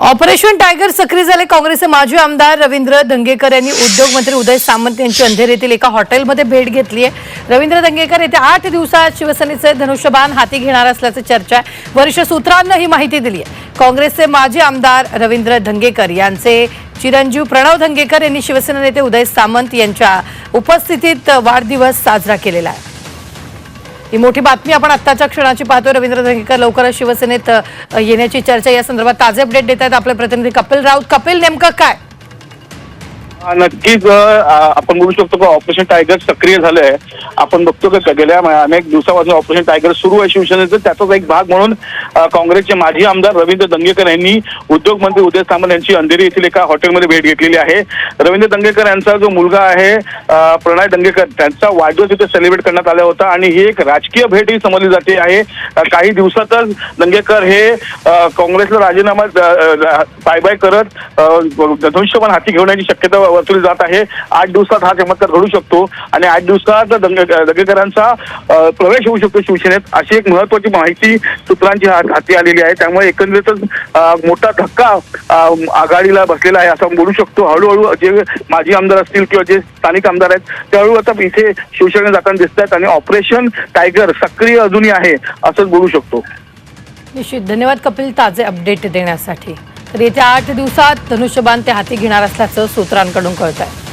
Operation tiger सक्रिय झाले. काँग्रेसचे माजी आमदार रवींद्र दंगेकर यांनी उद्योगमंत्री उदय सामंत यांची अंधेरीतील येथील एका हॉटेलमध्ये भेट घेतली आहे. रवींद्र दंगेकर येत्या आठ दिवसात शिवसेनेचे धनुष्यबाण हाती घेणार असल्याची चर्चा आहे. वरिष्ठ सूत्रांना ही माहिती दिली आहे. काँग्रेसचे माजी आमदार रवींद्र दंगेकर यांचे चिरंजीव प्रणव धंगेकर यांनी शिवसेना नेते उदय सामंत यांच्या उपस्थितीत वाढदिवस साजरा केलेला आहे. ही मोठी बातमी आपण आत्ताच्या क्षणाची पाहतोय. रवींद्र धंगेकर लवकरच शिवसेनेत येण्याची चर्चा या संदर्भात ताजे अपडेट देत आहेत आपले प्रतिनिधी कपिल राऊत. कपिल नेमकं काय? नक्कीच आपण बोलू शकतो की ऑपरेशन टायगर सक्रिय झालंय. आपण बघतो की गेल्या अनेक दिवसापासून ऑपरेशन टायगर सुरू आहे शिवसेनेचं. त्याचाच एक भाग म्हणून काँग्रेसचे माजी आमदार रवींद्र दंगेकर यांनी उद्योगमंत्री उदय सामंत यांची अंधेरी येथील एका हॉटेलमध्ये भेट घेतलेली आहे. रवींद्र दंगेकर यांचा जो मुलगा आहे प्रणय दंगेकर त्यांचा वाढदिवस इथे सेलिब्रेट करण्यात आला होता आणि ही एक राजकीय भेट ही समजली जाते आहे. काही दिवसातच दंगेकर हे काँग्रेसला राजीनामा बाय बाय करत अ, धनुष्यबाण हाती घेण्याची शक्यता वर्तवली जात आहे. आठ दिवसात हा चमत्कार घडू शकतो आणि आठ दिवसात दंग दंगेकरांचा प्रवेश होऊ शकतो शिवसेनेत अशी एक महत्वाची माहिती सूत्रांची हाती आलेली आहे. त्यामुळे एकंदरीतच मोठा धक्का आघाडीला बसलेला आहे असं आपण बोलू शकतो. हळूहळू जे माजी आमदार असतील किंवा जे स्थानिक आमदार आहेत त्यावेळी आता इथे शिवसेना जाताना दिसत आहेत आणि ऑपरेशन टायगर सक्रिय अजूनही आहे असंच बोलू शकतो. निश्चित. धन्यवाद कपिल ताजे अपडेट देण्यासाठी. तर येत्या आठ दिवसात धनुष्यबाण ते हाती घेणार असल्याचं सूत्रांकडून कळत आहे